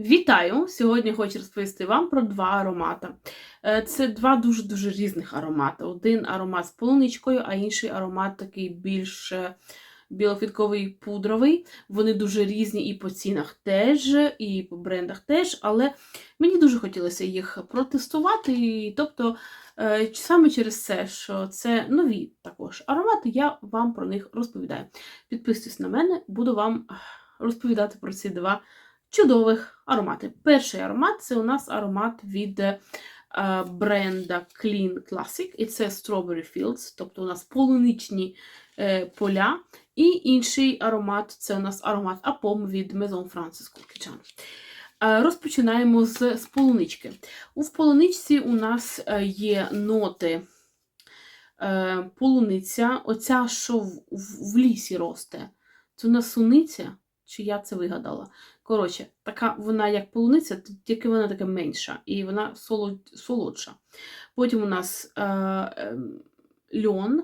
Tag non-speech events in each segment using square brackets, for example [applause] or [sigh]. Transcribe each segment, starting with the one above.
Вітаю! Сьогодні хочу розповісти вам про два аромати. Е, Це два дуже-дуже різних аромати. Один аромат з полуничкою, а інший аромат такий більш е, білофітковий пудровий. Вони дуже різні і по цінах теж, і по брендах теж, але мені дуже хотілося їх протестувати. І, тобто, е, саме через це, що це нові також аромати, я вам про них розповідаю. Підписуйтесь на мене, буду вам розповідати про ці два чудових аромати. Перший аромат це у нас аромат від е, бренда Clean Classic, і це Strawberry Fields, тобто у нас полуничні е, поля. І інший аромат це у нас аромат Апом від Maison Francis Кулкічан. Е, Розпочинаємо з, з полунички. У полуничці у нас є ноти полуниця, оця, що в, в лісі росте. Це у нас суниця, чи я це вигадала. Коротше, така вона як полуниця, тільки вона така менша і вона солод, солодша. Потім у нас е, е, льон,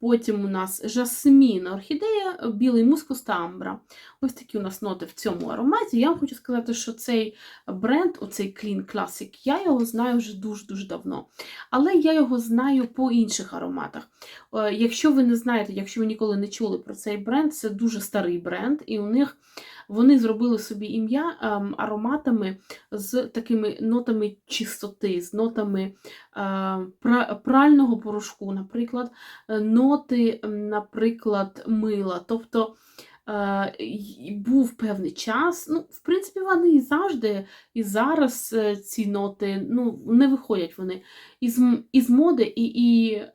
потім у нас жасмін, орхідея, білий мускус та амбра. Ось такі у нас ноти в цьому ароматі. Я вам хочу сказати, що цей бренд, оцей Clean Classic, я його знаю вже дуже-дуже давно. Але я його знаю по інших ароматах. Е, Якщо ви не знаєте, якщо ви ніколи не чули про цей бренд, це дуже старий бренд, і у них вони зробили собі ім'я ем, ароматами з такими нотами чистоти, з нотами е, прального порошку, наприклад, е, ноти, наприклад, мила. Тобто був певний час. Ну, в принципі, вони і завжди, і зараз е, ці ноти ну, не виходять вони із, із моди, і, і е,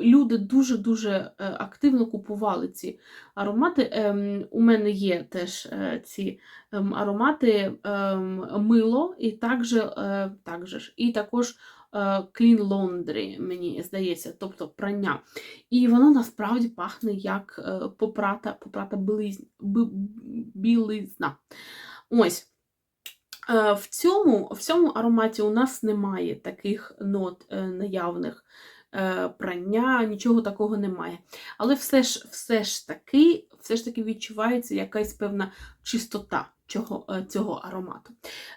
люди дуже-дуже е, активно купували ці аромати. Ем, у мене є теж е, ці ем, аромати ем, мило, і також, е, також, і також е, Clean Laundry, мені здається, тобто прання. І воно насправді пахне як е, попрата, попрата білизна. Ось. Е, В цьому, в цьому ароматі у нас немає таких нот е, наявних е, прання, нічого такого немає. Але все ж, все ж таки, все ж таки відчувається якась певна чистота цього, е, цього аромату.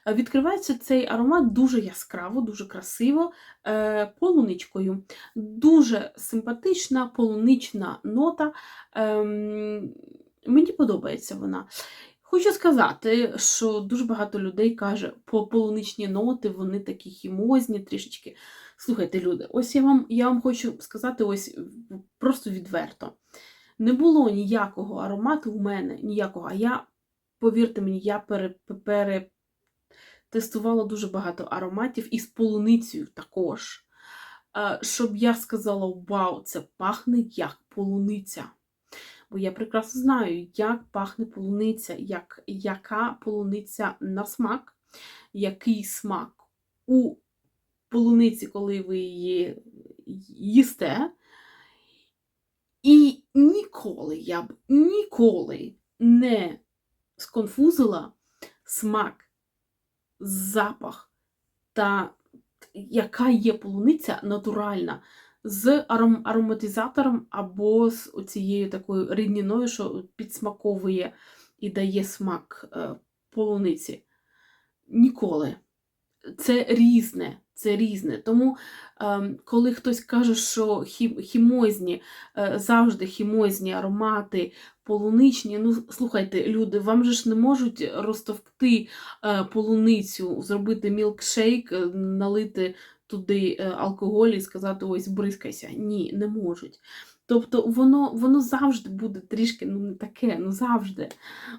Е, Відкривається цей аромат дуже яскраво, дуже красиво, е, полуничкою. Дуже симпатична полунична нота. Ем, Мені подобається вона. Хочу сказати, що дуже багато людей каже, по полуничні ноти, вони такі хімозні трішечки. Слухайте, люди, ось я вам, я вам хочу сказати ось просто відверто. Не було ніякого аромату у мене, ніякого. А я, повірте мені, я пере, перетестувала дуже багато ароматів із полуницею також. Щоб я сказала, вау, це пахне як полуниця. Бо я прекрасно знаю, як пахне полуниця, як, яка полуниця на смак, який смак у полуниці, коли ви її їсте. І ніколи я б ніколи не сконфузила смак, запах та яка є полуниця натуральна з аром- ароматизатором або з оцією такою рідніною, що підсмаковує і дає смак е, полуниці. Ніколи. Це різне, це різне. Тому, ем, коли хтось каже, що хімозні, е, завжди хімозні аромати, полуничні, ну слухайте, люди, вам же ж не можуть розтовкти е, полуницю, зробити мілкшейк, е, налити туди алкоголь і сказати ось бризкайся. Ні, не можуть. Тобто воно, воно завжди буде трішки ну, не таке, ну завжди.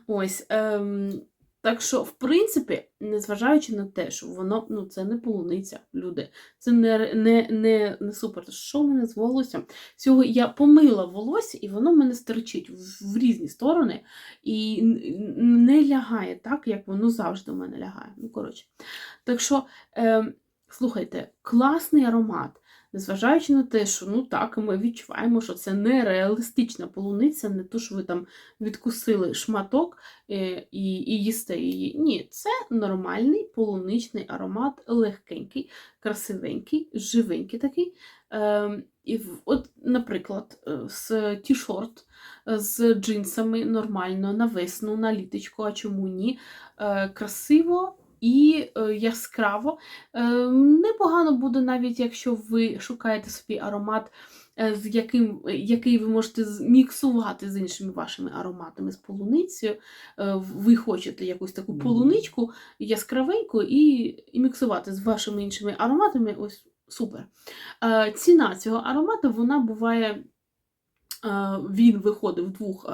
Ось. Ем, так що, в принципі, незважаючи на те, що воно ну, це не полуниця, люди, це не, не, не, не супер. Що в мене з волоссям? Сьогодні я помила волосся, і воно в мене стерчить в, в різні сторони і не лягає так, як воно завжди у мене лягає. Ну, коротше. Так що, е, слухайте, класний аромат. Незважаючи на те, що ну так, ми відчуваємо, що це нереалістична полуниця, не то, що ви там відкусили шматок е, і, і їсте її. Ні, це нормальний полуничний аромат, легкенький, красивенький, живенький такий. Е, і от, наприклад, е, з ті-шорт е, з джинсами нормально на весну, на літочку, а чому ні? Красиво і е, яскраво. Е, непогано буде навіть, якщо ви шукаєте собі аромат, е, з яким, який ви можете зміксувати з іншими вашими ароматами з полуницею. Ви хочете якусь таку полуничку яскравеньку і, і міксувати з вашими іншими ароматами. Ось супер. Ціна цього аромату вона буває. Він виходить в двох,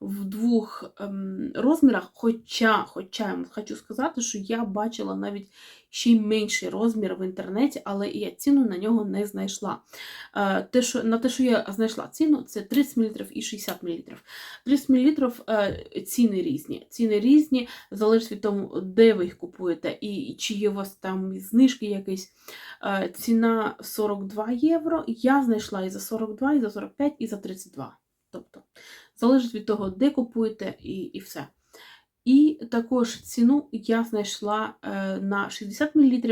в двох ем, розмірах. Хоча, хоча я хочу сказати, що я бачила навіть ще й менший розмір в інтернеті, але я ціну на нього не знайшла. Е, Те, що, на те, що я знайшла ціну, це 30 мл і 60 мл. 30 мл ціни різні. Ціни різні, залежить від того, де ви їх купуєте, і чи є у вас там знижки якісь. Е, Ціна 42 євро. Я знайшла і за 42, і за 45, і за 32. Тобто, залежить від того, де купуєте, і, і все. І також ціну я знайшла е, на 60 мл,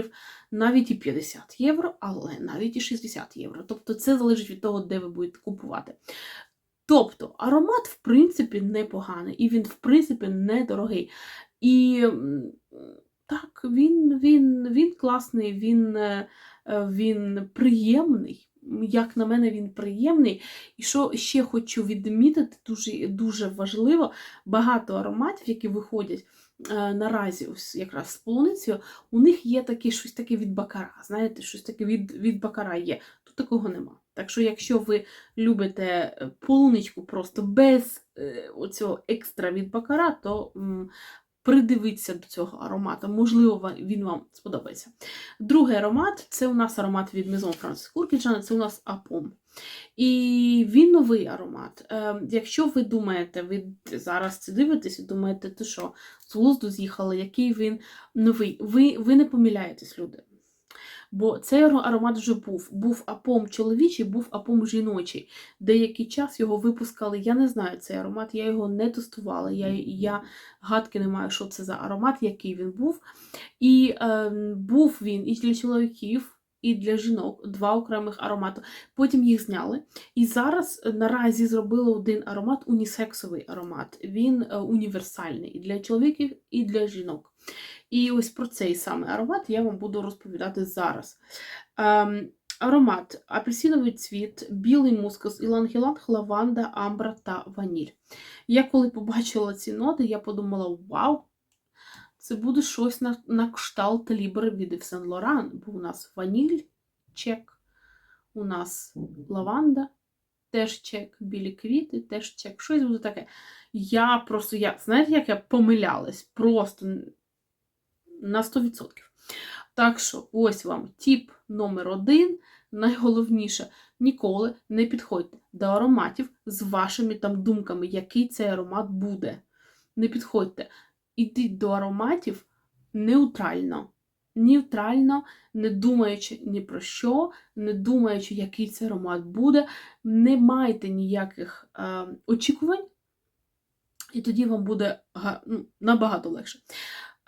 навіть і 50 євро, але навіть і 60 євро. Тобто це залежить від того, де ви будете купувати. Тобто аромат, в принципі, непоганий, і він, в принципі, недорогий. І так, він, він, він класний, він, е, е, він приємний. Як на мене, він приємний. І що ще хочу відмітити, дуже, дуже важливо, багато ароматів, які виходять е, наразі, ось якраз з полуницею, у них є таке щось таке від бакара. Знаєте, щось таке від, від бакара є. Тут такого нема. Так що, якщо ви любите е, полуничку просто без е, оцього екстра від бакара, то придивіться до цього аромату. Можливо, він вам сподобається. Другий аромат це у нас аромат від Maison Francis Kurkdjian, це у нас Апом. І він новий аромат. Е, якщо ви думаєте, ви зараз це дивитесь і думаєте, ти що, з глузду з'їхали, який він новий, ви, ви не помиляєтесь, люди. Бо цей аромат вже був. Був апом чоловічий, був апом жіночий. Деякий час його випускали. Я не знаю цей аромат, я його не тестувала. Я, я гадки не маю, що це за аромат, який він був. І е, був він і для чоловіків, і для жінок два окремих аромати. Потім їх зняли. І зараз е, наразі зробили один аромат, унісексовий аромат. Він е, універсальний і для чоловіків, і для жінок. І ось про цей саме аромат я вам буду розповідати зараз. Ем, аромат апельсиновий цвіт, білий мускус, іланг-іланг, лаванда, амбра та ваніль. Я коли побачила ці ноти, я подумала: вау! Це буде щось на, на кшталт Лібери від Saint Laurent, бо у нас ваніль, чек, у нас лаванда, теж чек, білі квіти, теж чек. Щось буде таке. Я просто, я, знаєте, як я помилялась? Просто на 100%. Так що, ось вам тіп номер один. Найголовніше, ніколи не підходьте до ароматів з вашими там думками, який цей аромат буде. Не підходьте. Ідіть до ароматів неутрально. Нейтрально, не думаючи ні про що, не думаючи, який цей аромат буде, не майте ніяких е, очікувань, і тоді вам буде ну, набагато легше.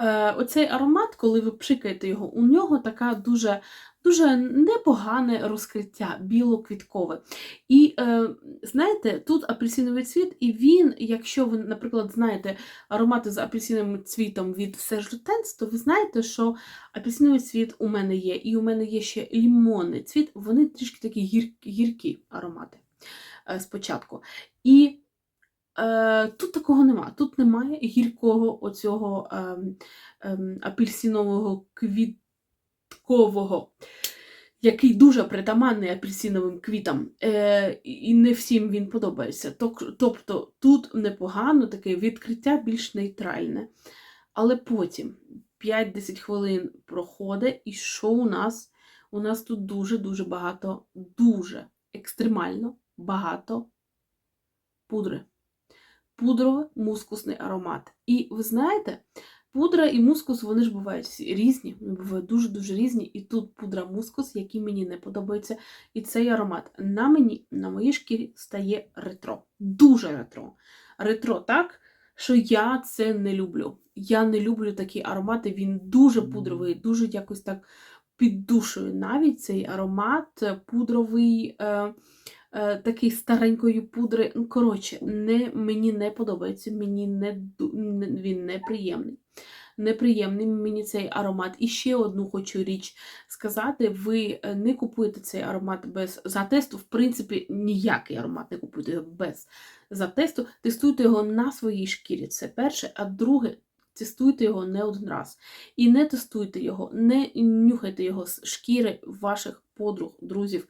Е, оцей аромат, коли ви пшикаєте його, у нього така дуже, дуже непогане розкриття, білоквіткове. І е, знаєте, тут апельсиновий цвіт, і він, якщо ви, наприклад, знаєте аромати з апельсиновим цвітом від Serge то ви знаєте, що апельсиновий цвіт у мене є, і у мене є ще лімонний цвіт, вони трішки такі гіркі, гіркі аромати е, спочатку. І тут такого нема. Тут немає гіркого оцього ем, ем, апельсинового квіткового, який дуже притаманний апельсиновим квітам. Е, і не всім він подобається. Тобто тут непогано таке відкриття більш нейтральне. Але потім 5-10 хвилин проходить, і що у нас? У нас тут дуже-дуже багато, дуже екстремально багато пудри пудровий мускусний аромат. І ви знаєте, Пудра і мускус, вони ж бувають всі різні, бувають дуже-дуже різні. І тут пудра мускус, який мені не подобається. І цей аромат на мені, на моїй шкірі стає ретро. Дуже ретро. Ретро так, що я це не люблю. Я не люблю такі аромати, він дуже пудровий, дуже якось так піддушує навіть цей аромат пудровий. Е, Такий старенької пудри. Ну, коротше, не, мені не подобається, мені не, він неприємний. Неприємний мені цей аромат. І ще одну хочу річ сказати: ви е, не купуєте цей аромат без затесту. В принципі, ніякий аромат не купуєте без затесту. Тестуйте його на своїй шкірі. Це перше. А друге, тестуйте його не один раз. І не тестуйте його, не нюхайте його з шкіри ваших подруг, друзів.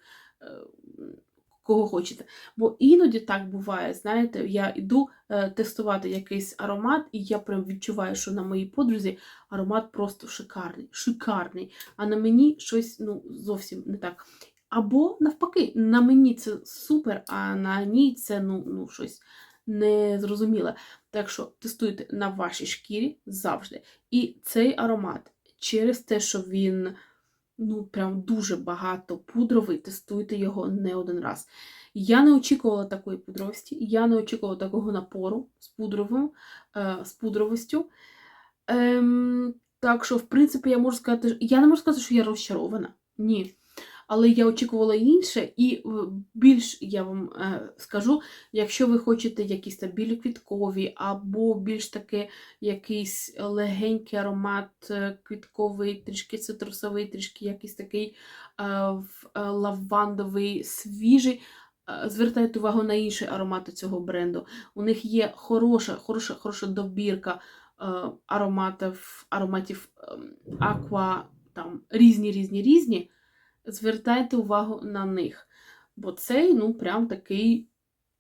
Кого хочете. Бо іноді так буває, знаєте, я йду е, тестувати якийсь аромат, і я прям відчуваю, що на моїй подрузі аромат просто шикарний, шикарний. А на мені щось ну, зовсім не так. Або навпаки, на мені це супер, а на ній це ну, ну, щось незрозуміле. Так що тестуйте на вашій шкірі завжди. І цей аромат через те, що він ну, прям дуже багато пудровий, тестуйте його не один раз. Я не очікувала такої пудровості, я не очікувала такого напору з пудровим, е, з пудровістю. Ем, так що, в принципі, я можу сказати, я не можу сказати, що я розчарована. Ні. Але я очікувала інше, і е, більш я вам е, скажу, якщо ви хочете якісь там білі квіткові, або більш таки якийсь легенький аромат е, квітковий, трішки цитрусовий, трішки якийсь такий лавандовий, свіжий. Звертайте увагу на інші аромати цього бренду. У них є хороша, хороша, хороша добірка ароматів, ароматів ем, аква, там різні, різні, різні. Звертайте увагу на них. Бо цей, ну, прям такий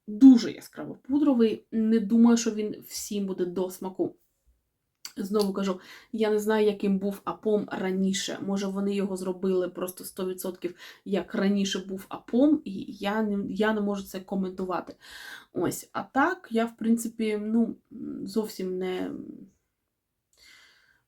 дуже яскраво пудровий. Не думаю, що він всім буде до смаку. Знову кажу, я не знаю, яким був Апом раніше. Може, вони його зробили просто 100%, як раніше був Апом, і я не, я не можу це коментувати. Ось, а так, я, в принципі, ну, зовсім не.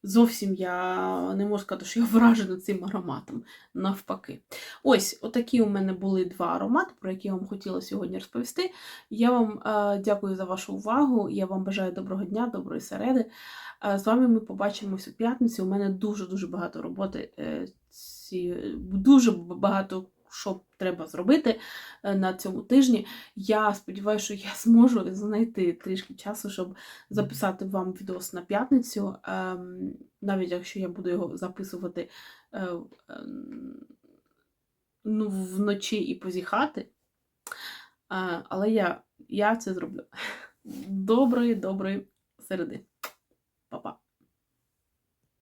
Зовсім я не можу сказати, що я вражена цим ароматом, навпаки. Ось, отакі у мене були два аромати, про які я вам хотіла сьогодні розповісти. Я вам е, дякую за вашу увагу. Я вам бажаю доброго дня, доброї середи. Е, з вами ми побачимось у п'ятницю. У мене дуже-дуже багато роботи, е, ці, дуже багато що треба зробити е, на цьому тижні. Я сподіваюся, що я [laughs] зможу знайти трішки часу, щоб записати вам відос на п'ятницю, ем, навіть якщо я буду його записувати е, ем, ну, вночі і позіхати. Е, Але я, я це зроблю. [laughs] Доброї, доброї середи. Па-па.